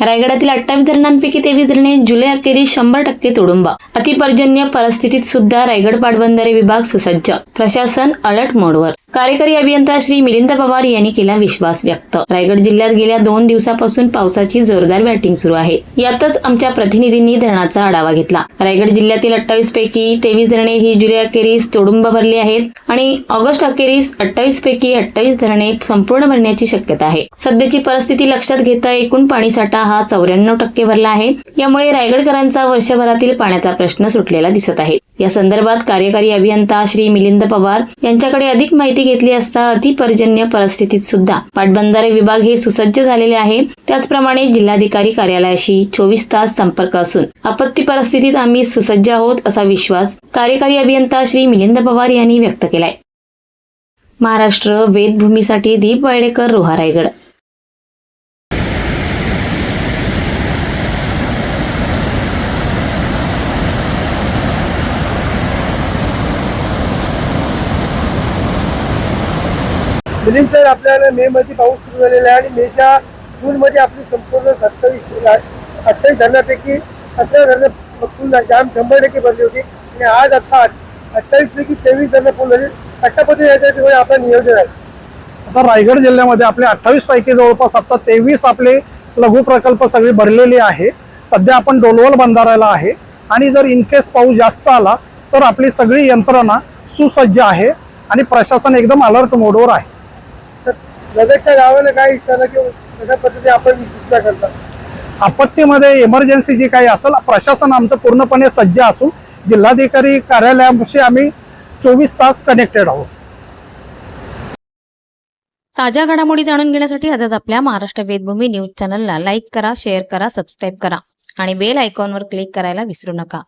रायगडातील अठ्ठावीस धरणांपैकी तेवीस धरणे जुलै अखेरीस शंभर टक्के तुडुंबा. अतिपर्जन्य परिस्थितीत सुद्धा रायगड पाटबंधारे विभाग सुसज्ज. प्रशासन अलर्ट मोडवर. कार्यकारी अभियंता श्री मिलिंद पवार यांनी केला विश्वास व्यक्त. रायगड जिल्ह्यात गेल्या दोन दिवसापासून पावसाची जोरदार बॅटिंग सुरू आहे. यातच आमच्या प्रतिनिधींनी धरणाचा आढावा घेतला. रायगड जिल्ह्यातील अठ्ठावीस पैकी तेवीस धरणे ही जुलै अखेरीस तुडुंब भरली आहेत आणि ऑगस्ट अखेरीस अठ्ठावीस पैकी अठ्ठावीस धरणे संपूर्ण भरण्याची शक्यता आहे. सध्याची परिस्थिती लक्षात घेता एकूण पाणीसाठा हा चौऱ्याण्णव टक्के भरला आहे. यामुळे रायगडकरांचा वर्षभरातील पाण्याचा प्रश्न सुटलेला दिसत आहे. या संदर्भात कार्यकारी अभियंता श्री मिलिंद पवार यांच्याकडे अधिक माहिती घेतली असता अतिपर्जन्य परिस्थितीत सुद्धा पाटबंधारे विभाग हे सुसज्ज झालेले आहे. त्याचप्रमाणे जिल्हाधिकारी कार्यालयाशी चोवीस तास संपर्क असून आपत्ती परिस्थितीत आम्ही सुसज्ज आहोत असा विश्वास कार्यकारी अभियंता श्री मिलिंद पवार यांनी व्यक्त केलाय. महाराष्ट्र वेदभूमीसाठी दीप वायडेकर रोहा रायगड. मिलिंद सर आपल्याला मे मध्ये पाऊस सुरू झालेला आहे आणि मेच्या जून मध्ये आपली संपूर्ण सत्तावीस अठ्ठावीस धरणापैकी अठरा धरणं फुल जाम शंभर टक्के भरली होती. आणि आज आता अठ्ठावीस पैकी तेवीस धरणं फुल झाली. अशा पद्धतीने आपलं नियोजन आहे. आता रायगड जिल्ह्यामध्ये आपले अठ्ठावीस पैकी जवळपास आता तेवीस आपले लघु प्रकल्प सगळे भरलेले आहे. सध्या आपण डोलवल बंधाऱ्याला आहे. आणि जर इन केस पाऊस जास्त आला तर आपली सगळी यंत्रणा सुसज्ज आहे. आणि प्रशासन एकदम अलर्ट मोडवर आहे. लगतच्या गावाला काय इशारा किंवा कशा पद्धतीने आपण सूचना करता आपत्तीमध्ये इमर्जन्सी जी काही असेल प्रशासन आमचं पूर्णपणे सज्ज असून जिल्हाधिकारी कार्यालयाशी आम्ही चोवीस तास कनेक्टेड आहोत. ताज्या घडामोडी जाणून घेण्यासाठी आजच आपल्या महाराष्ट्र वेदभूमी न्यूज चॅनलला लाईक करा शेअर करा सबस्क्राईब करा आणि बेल आयकॉनवर क्लिक करायला विसरू नका.